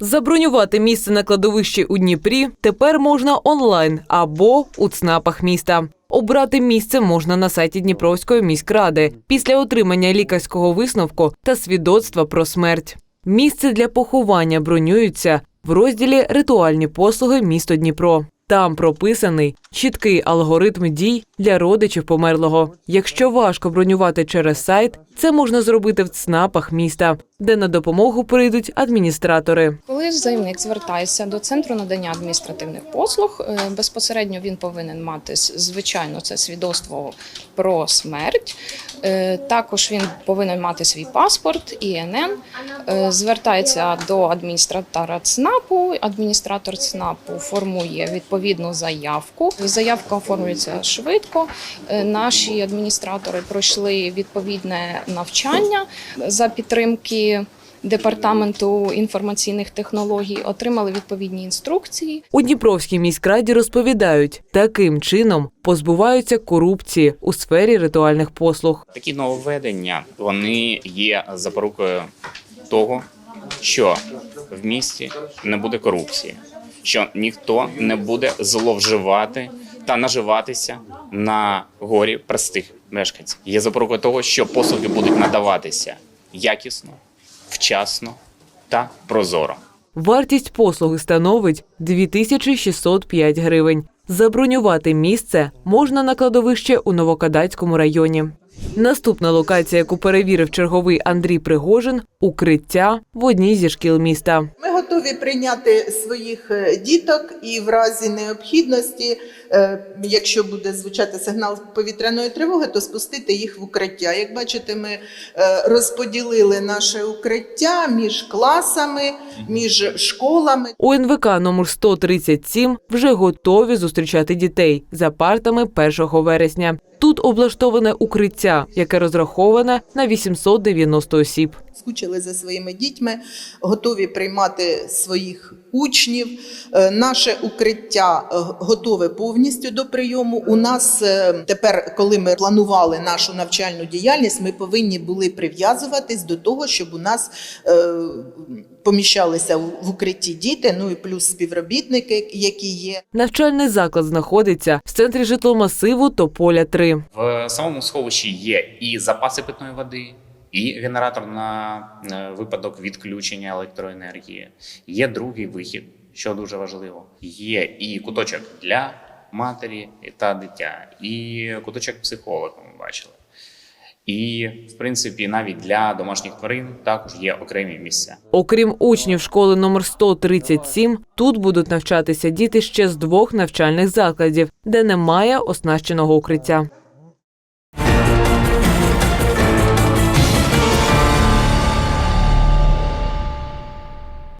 Забронювати місце на кладовищі у Дніпрі тепер можна онлайн або у ЦНАПах міста. Обрати місце можна на сайті Дніпровської міськради після отримання лікарського висновку та свідоцтва про смерть. Місце для поховання бронюється в розділі Ритуальні послуги місто Дніпро. Там прописаний чіткий алгоритм дій для родичів померлого. Якщо важко бронювати через сайт, це можна зробити в ЦНАПах міста, де на допомогу прийдуть адміністратори. Коли заявник звертається до центру надання адміністративних послуг, е, безпосередньо він повинен мати звичайно це свідоцтво про смерть. Е, Також він повинен мати свій паспорт ІНН. Е, Звертається до адміністратора ЦНАПу. Адміністратор ЦНАПу формує відповідну заявку. Заявка оформлюється швидко. Наші адміністратори пройшли відповідне навчання за підтримки. Департаменту інформаційних технологій отримали відповідні інструкції. У Дніпровській міськраді розповідають, таким чином позбуваються корупції у сфері ритуальних послуг. Такі нововведення вони є запорукою того, що в місті не буде корупції, що ніхто не буде зловживати та наживатися на горі простих мешканців. Є запорукою того, що послуги будуть надаватися якісно, вчасно та прозоро. Вартість послуги становить 2605 гривень. Забронювати місце можна на кладовище у Новокадацькому районі. Наступна локація, яку перевірив черговий Андрій Пригожин укриття в одній зі шкіл міста. Ми готові прийняти своїх е, діток і в разі необхідності, е, якщо буде звучати сигнал повітряної тривоги, то спустити їх в укриття. Як бачите, ми е, розподілили наше укриття між класами, між школами. У НВК номер 137 вже готові зустрічати дітей за партами 1 вересня. Тут облаштоване укриття, яке розраховане на 890 осіб. Скучили за своїми дітьми, готові приймати своїх учнів. Е, Наше укриття е, готове повністю до прийому. У нас е, тепер, коли ми планували нашу навчальну діяльність, ми повинні були прив'язуватись до того, щоб у нас поміщалися в укритті діти, ну і плюс співробітники, які є. Навчальний заклад знаходиться в центрі житломасиву Тополя 3. В самому сховищі є і запаси питної води, і генератор на е, випадок відключення електроенергії. Є другий вихід, що дуже важливо. Є і куточок для матері та дитя, і куточок психолога. Ми бачили. І, в принципі, навіть для домашніх тварин також є окремі місця. Окрім учнів школи номер 137, тут будуть навчатися діти ще з двох навчальних закладів, де немає оснащеного укриття.